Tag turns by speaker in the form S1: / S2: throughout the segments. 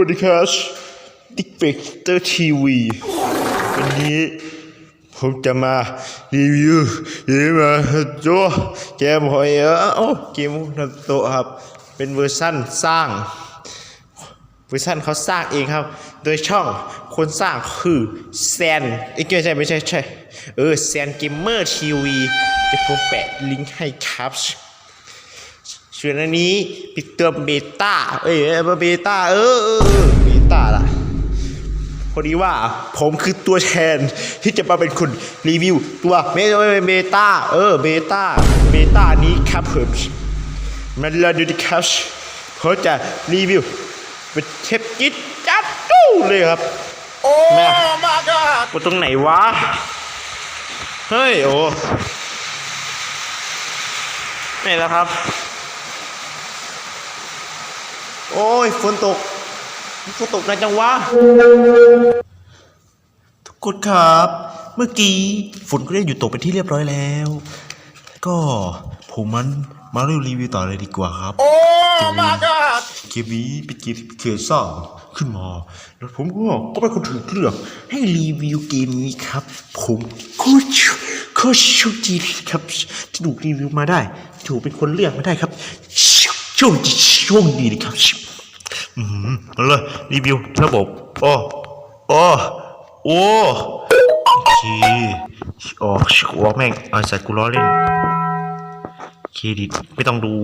S1: วัสดีครับติ๊กเปกเตอร์ทีวีวันนี้ผมจะมารีวิวเกมโจเกมหอยเออเกมนาโตะครับ เป็นเวอร์ชั่นสร้าง เวอร์ชันเขาสร้างเองครับ โดยช่องคนสร้างคือแซนไอ้ยไม่ใช่ไม่ใช่ใช่ เออแซนเกมเมอร์ทีวีจะผมแปะลิงก์ให้ครับ ส่วนอันนี้ปิดตัวเบต้าเอ้ยเบต้าเออเออเบต้าล่ะพอดีว่าผมคือตัวแทนที่จะมาเป็นคนรีวิวตัวเมเบต้าเออเบต้าเบต้านี้ครับผมมาลองดูดิครับเขาจะรีวิวเป็นเทปจิ๊ดจัดจู้เลยครับ
S2: โอ้
S1: แม่
S2: มาก้า
S1: กูตรงไหนวะ เฮ้ย โอ้นี่แล้วครับ โอ้ยฝนตกฝนตกนะจังวะ ทุกคนครับ เมื่อกี้ฝนก็ได้หยุดตกเป็นที่เรียบร้อยแล้ว ก็ผมมันมารีวิวต่อเลยดีกว่าครับ
S2: โอ้มาก้า
S1: เกมนี้เป็นเกมที่เคยสร้างขึ้นมาแล้วผมก็ก็เป็นคนถือเลือกให้รีวิวเกมนี้ครับ ผมโคตรโชโคตรโชคดีเลยครับที่ถูกรีวิวมาได้ถูกเป็นคนเลือกมาได้ครับโชคดี โชคดีเลยครับอืมเอาเลยรีวิวระบบโอ้โอ้โอ้โอเคอ๋อชิวแม่งไอ้สัตว์กูล้อเล่นเครดิตไม่ต้องดู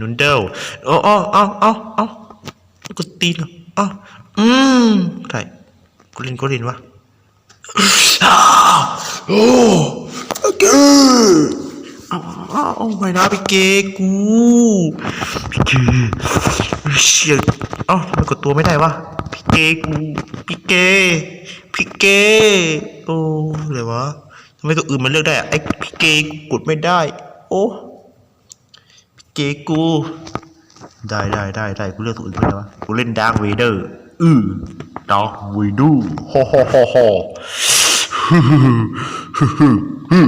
S1: นูนเดิลโอ้โอ้เอาเอาเอากูตีนเหรอเอ้าอืมใช่กูเล่นกูเล่นวะอ้าวโอ้โอเคเอา เอาเอาไม่นะพี่เกกูพี่เกเชี่ยเอ้าทำไมกดตัวไม่ได้วะพี่เกกูพี่เกพี่เกโอ้อะไรวะทำไมตัวอื่นมันเลือกได้อะไอ้พี่เกกูกดไม่ได้ โอ้พี่เกกูได้ได้ได้ได้กูเลือกตัวอื่นไม่ได้วะกูเล่นดาร์ v เวเดอร์อือดาร์ v เวเดอร์ฮ่าฮ่าฮ่าฮ่าฮึฮึฮึฮึฮึ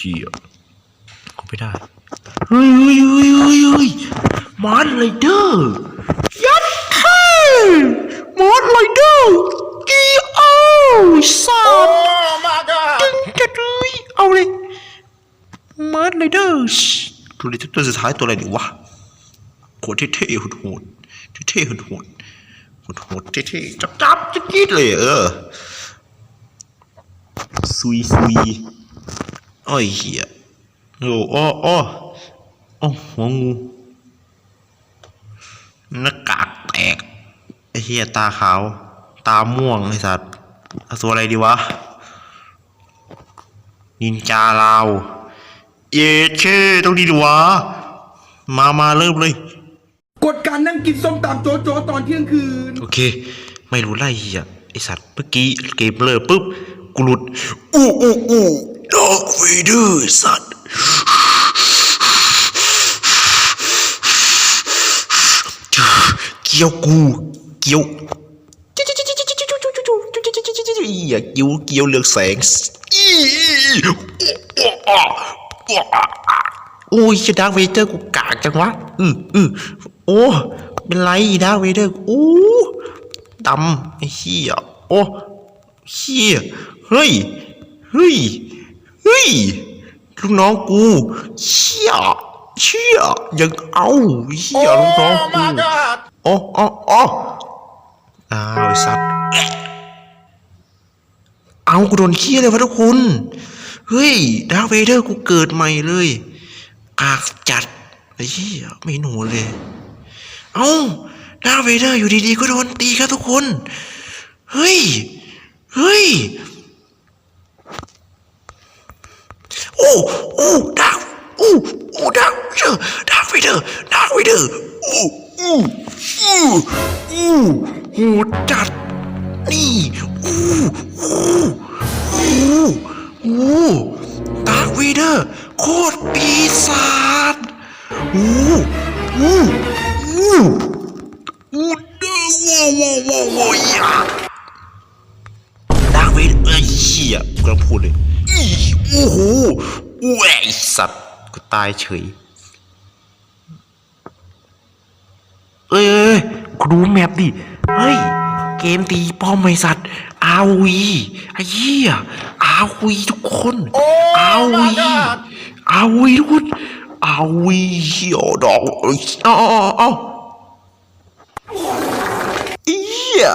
S1: เหี้ย ไม่ได้ เฮ้ยเฮ้ยเฮ้ยเฮ้ยเฮ้ยมอนไรเดอร์ยัดเท่มอนไรเดอร์จีโอสั
S2: โอ้
S1: ตว์
S2: มาก้า
S1: ตึงจัดเลยเอาเลยมาร์ไรเดอร์ตัวนี้ตัวสุดท้ายตัวอะไรดีวะโหดเท่ๆโหดโหดเท่ๆโหดโหดโหดโหดเท่ๆจับจับจะกรีดเลยเออซุยซุยโอ้ยเหี้ย โอ้อ้ออ้อโอ้หัวงูหน้ากากแตกไอ้เหี้ยตาขาว ตาม่วงไอ้สัตว์เอาตัวอะไรดีวะ นินจาลาว เยเช่ต้องดีดีวะ มามาเริ่มเลย
S2: กดการนั่งกินส้มตำโจ๊โจ๊ตอนเที่ยงคืน
S1: โอเค ไม่รู้ไล่เหี้ยไอสัตว์เมื่อกี้เกมเริ่มปุ๊บ กูหลุด อู้อู้อู้ดอกเวเดอร์สัตว์ เกี่ยวกู เกี่ยวอย่าเกี่ยวเกี่ยวเลือกแสงโอ้ยจะดาร์เวเดอร์กูกากจังวะ อืออือโอ้ เป็นไรดาร์เวเดอร์โอ้ดำไอ้เหี้ยโอ้เหี้ยเฮ้ย เฮ้ย เฮ้ย ลูกน้องกู เชี่ยเชี่ยยังเอา เชี่ยลูกน้องกู
S2: มาก้า
S1: โอ้โอ้โอ้อ้าวไอ้สัตว์ เอากูโดนขี้เลยวะทุกคน เฮ้ยดาร์เวเดอร์กูเกิดใหม่เลยกากจัดไอ้เหี้ยไม่หนูเลย เอาดาร์เวเดอร์อยู่ดีๆก็โดนตีครับทุกคน เฮ้ย เฮ้ย โอ้โอ้ดาร์โอ้โอ้ดาร์เดอร์ดาร์เวเดอร์ดาร์เวเดอร์โอ้โอ้ อู้อู้โหจัด นี่อู้อู้อู้อู้ดาร์คเวเดอร์โคตรปีศาจอู้อู้อู้อู้เด้อว้าวว้าวว้าวาอย่าดาร์คเวเดอร์เอ้ยเหี้ยกูกำลังพูดเลยอีโอ้โหอู้ไอสัตว์กูตายเฉย เอ้ยเอ้ย กูดูแมปดิ เฮ้ย เกมตีป้อมไอสัตว์อาวีไอ้เหี้ยอาวีทุกคนอาวีอาวีทุกคนอาวีเหี้ยดอกเอ้ยเอาเอาเอาเอาไอ้เหี้ย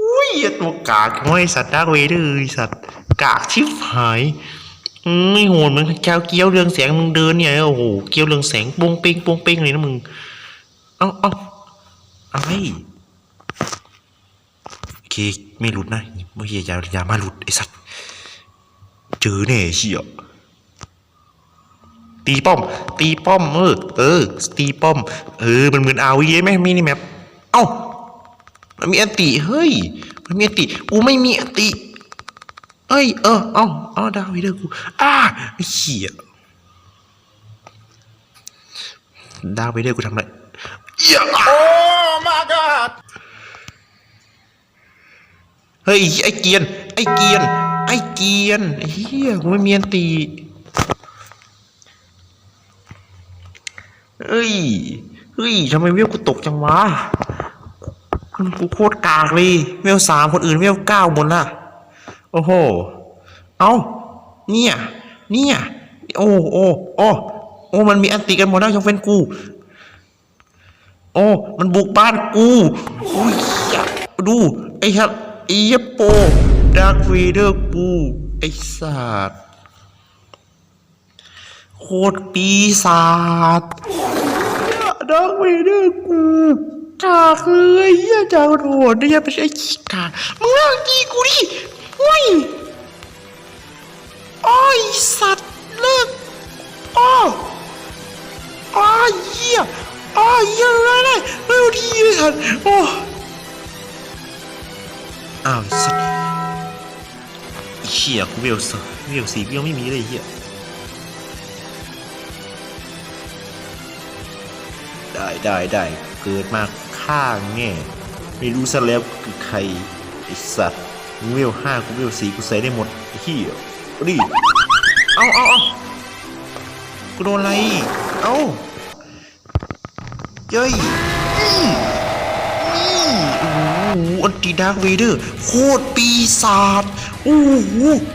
S1: อุ้ยตัวกากไม่สัตว์ดาร์กเวเดอร์ไอ้สัตว์กากชิบหายอืมไม่โหดเหมือนแก้วเกี้ยวเรืองแสงมึงเดินเนี่ยโอ้โหเกี้ยวเรืองแสงโปงเป้งโปงเป้งเลยนะมึง เอาเอา อะไรโอเคไม่หลุดนะไม่เฮียอย่าอย่ามาหลุดไอ้สัตว์เจอแน่เชี่ยตีป้อม ตีป้อมเออเออตีป้อม เออมันเหมือนอาวีไหมมินิแมปเอ้ามันมีอันติเฮ้ยมันมีอันติกูไม่มีอันติเอ้ยเออเอ้าเอ้าดาววิเดอร์กูอ้าไอ้เหี้ยดาววิเดอร์กูทำไร อย่า
S2: โอ้ my god
S1: เฮ้ยไอ้เกียน ไอ้เกียน ไอ้เกียนไอ้เฮียกูไม่มีอันตีเฮ้ย เฮ้ยทำไมเวลกูตกจังวะกูโคตรกากเลยเวลสามคนอื่นเวลเก้าหมดละโอ้โห เอาเนี่ย เนี่ย โอ้โอ้โอ้โอ้มันมีอันติกันหมดแล้วยกเว้นกู โอ้มันบุกบ้านกูอุ้ยดูไอ้ครับไอ้ยโปดาร์คเวเดอร์กูไอ้สัตว์โคตรปีศาจดาร์คเวเดอร์กูกากเลยเหี้ยจากโหดเนี่ยเป็นไอ้ขี้กากมึงเลิกดีกูดิ ทีเลยสัตว์โอ้อ้าวสัตว์ไอ้เหี้ยกูเวลสเวลสีกูยังไม่มีเลยเหี้ยได้ได้ได้เกิดมาข้างแง่ไม่รู้ซะแล้วคือใครไอสัตว์กูเวลห้ากูเวลสี่กูใส่ได้หมดเหี้ยเอาดิเอาเอาเอากูโดนอะไร เอ้าเย้ย อันติดาร์เวเดอร์โคตรปีศาจโอ้โห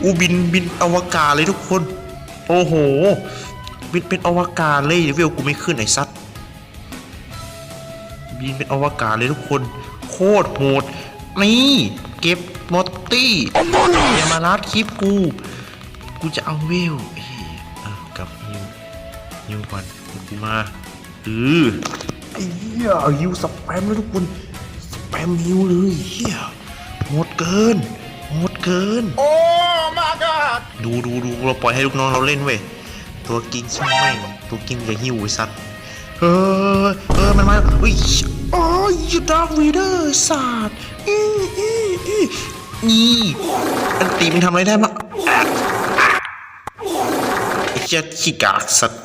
S1: อูบินบินอวกาศเลยทุกคน โอ้โห บินเป็นอวกาศเลยเวลกูไม่ขึ้นไอ้ซัดบินเป็นอวกาศเลยทุกคน โคตรโหดนี่เก็บมอตตี้อย่ามาลัดคลิปกู กูจะเอาเวลกับฮิวฮิวก่อนกูมาเออไอ้เหี้ยฮิวสแปมเลยทุกคน แปมฮิวเลยเหี้ยโหดเกินโหดเกิน
S2: โอ้ my god
S1: ดูดูดูเราปล่อยให้ลูกน้องเราเล่นเว้ยตัวกินช่างแม่งตัวกินอย่าหิวไอ้สัตว์เออเออมันมาเฮ้ยโอ้ยดาร์ควีเดอร์สัตว์อีอีอีนี่อันตีมันทำอะไรได้มางอะอะไอ้เจ้าขี้กากสัตว์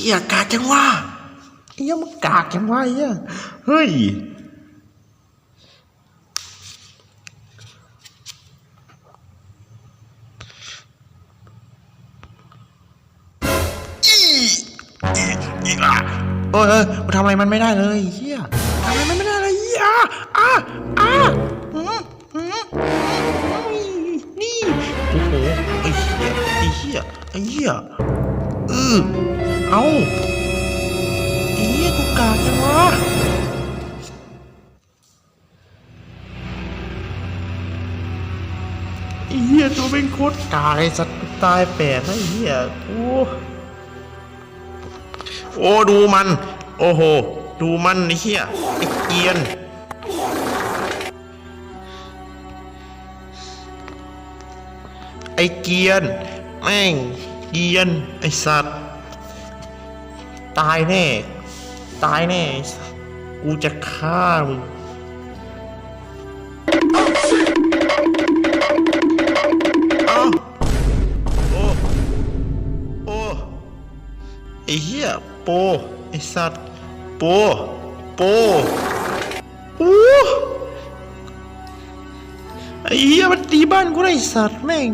S1: เฮียกากจังวะเฮียมันกากจังวะเฮียเฮ้ยอีอีอีอะเออเออกูทำอะไรมันไม่ได้เลยเฮียทำอะไรมันไม่ได้เลยเฮียอะอะอะอืมอืมอืมนี่โอ้โหไอ้เฮียไอ้เฮียไอ้เฮียเออ เอาไอ้เฮียกูกากจังวะไอ้เฮียตัวเป็นโคตรกากไอ้สัตว์ตายแปลกนะไอ้เฮียโอ้โอ้ดูมัน โอ้โห ดูมันไอ้เหี้ยไอ้เกียนไอ้เกียนแม่งเกียนไอ้สัตว์ ตายแน่ ตายแน่ กูจะฆ่ามึงเอ้าโอ้โอ้ไอ้เหี้ยโปไอ้สัตว์โปโปโอ้ไอ้เหี้ยมันตีบ้านกูได้ไอ้สัตว์แม่ง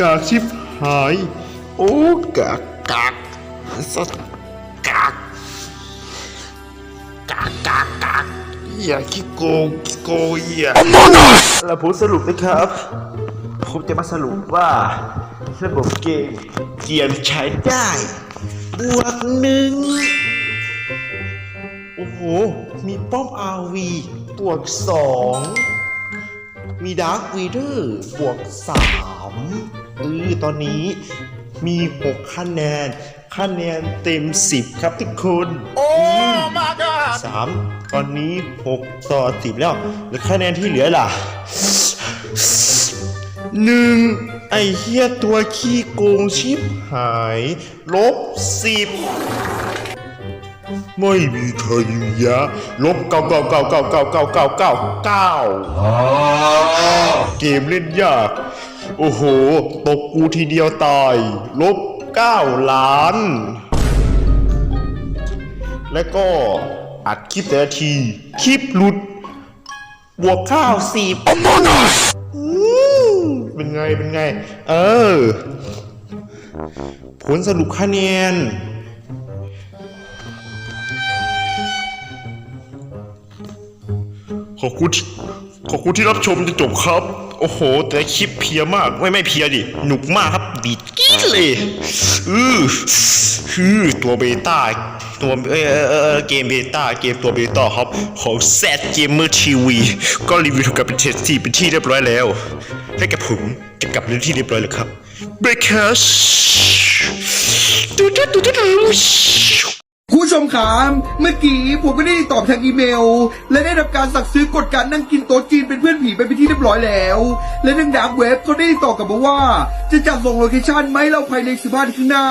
S1: กากชิบหาย โอ้กากกากสัสกากกากกากกากอย่าขี้โกงโกงอย่าแล้วผมสรุปนะครับ ผมจะมาสรุปว่าระบบเกมเกียร์ใช้ได้ บวกหนึ่งโอ้โห มีป้อมอาวีบวกสองมีดาร์ควีเดอร์บวกสาม เออตอนนี้มีหกคะแนน คะแนนเต็มสิบครับทุกคน
S2: โอ้มาด
S1: สามตอนนี้หกต่อสิบแล้ว แล้วคะแนนที่เหลือล่ะหนึ่งไอเฮียตัวขี้โกงชิบหาย ลบสิบไม่มีใครยืนยะ ลบเก้าเก้าเก้าเก้าเก้าเก้าเก้าเก้าเก้าเกมเล่นยาก โอ้โห ตกกูทีเดียวตาย ลบเก้าล้าน แล้วก็อัดคลิปแต่ละที คลิปหลุด บวกข้าวสี่เป็นไง เป็นไง เออ ผลสรุปคะแนนขอบคุณ ขอบคุณที่รับชมจนจบครับ โอ้โห แต่คลิปเพียมาก ไม่ไม่เพียดิ หนุกมากครับ ดีดกิ๊ดเลย อือคือตัวเบต้า ตัวเออเออเออเกมเบต้า เกมตัวเบต้าครับ ของแซดเกมเมอร์ทีวี ก็รีวิวกับเป็นเทสที่เป็นที่เรียบร้อยแล้วและกับผมจะกลับเรื่องที่เรียบร้อยแล้วครับ because ตุ๊ดตุ๊ดตุ๊ดตุ๊ด
S2: คุณผู้ชมครับเมื่อกี้ผมก็ได้ตอบทางอีเมล และได้รับการสั่งซื้อกดการนั่งกินโต๊ะจีนเป็นเพื่อนผีไปเป็นที่เรียบร้อยแล้ว และทางดาร์กเว็บก็ได้ตอบกลับมาว่า จะจัดส่งโลเคชั่นมาให้เราภายใน15นาทีข้างหน้า